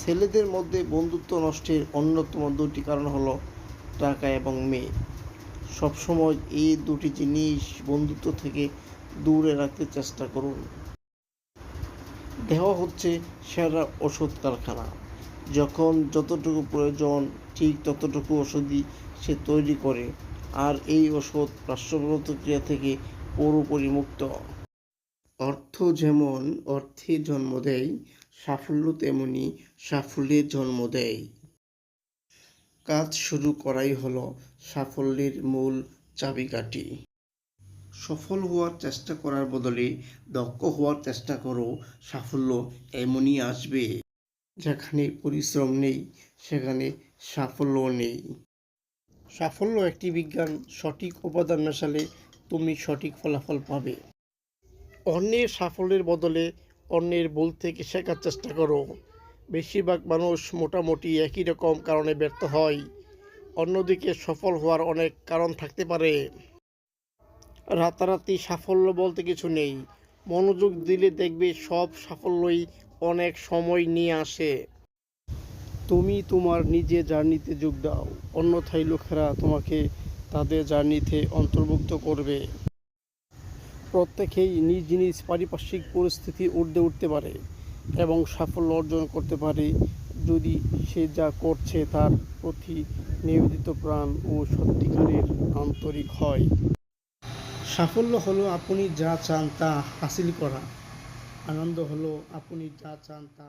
ছেলেদের মধ্যে বন্ধুত্ব নষ্টের অন্যতম দুটি কারণ হলো টাকা এবং মেয়ে। সবসময় এই দুটি জিনিস বন্ধুত্ব থেকে দূরে রাখতে চেষ্টা করুন। দেহ হচ্ছে সেরা ওষুধ কারখানা। যখন যতটুকু প্রয়োজন, ঠিক ততটুকু ওষুধই সে তৈরি করে, আর এই ওষুধ পার্শ্বপ্রতিক্রিয়া থেকে পুরোপুরি মুক্ত। অর্থ যেমন অর্থে জন্ম দেয় সাফল্য তেমনি সাফল্যের জন্ম দেয়। কাজ শুরু করাই হলো সাফল্যের মূল চাবিকাঠি। সফল হওয়ার চেষ্টা করার বদলে দক্ষ হওয়ার চেষ্টা করো, সাফল্য এমনই আসবে। যেখানে পরিশ্রম নেই, সেখানে সাফল্য নেই। সাফল্য একটি বিজ্ঞান সঠিক উপাদান মেশালে তুমি সঠিক ফলাফল পাবে। অন্যের সাফল্যের বদলে অন্যের ভুল থেকে শেখার চেষ্টা করো। বেশিরভাগ মানুষ মোটামুটি একই রকম কারণে ব্যর্থ হয়। অন্যদিকে সফল হওয়ার অনেক কারণ থাকতে পারে। রাতারাতি সাফল্য বলতে কিছু নেই। মনোযোগ দিলে দেখবে সব সাফল্যই অনেক সময় নিয়ে আসে। তুমি তোমার নিজে জার্নিতে যোগ দাও। অন্যথায় লোকেরা তোমাকে তাদের জার্নিতে অন্তর্ভুক্ত করবে। প্রত্যেকেই নিজ নিজ পারিপার্শ্বিক পরিস্থিতি উর্ধে উঠতে পারে এবং সাফল্য অর্জন করতে পারে যদি সে যা করছে তার প্রতি নিবেদিত প্রাণ ও সত্যিকারের আন্তরিক হয়। সাফল্য হলো আপনি যা চান তা হাসিল করা। আনন্দ হলো আপনি যা চান তা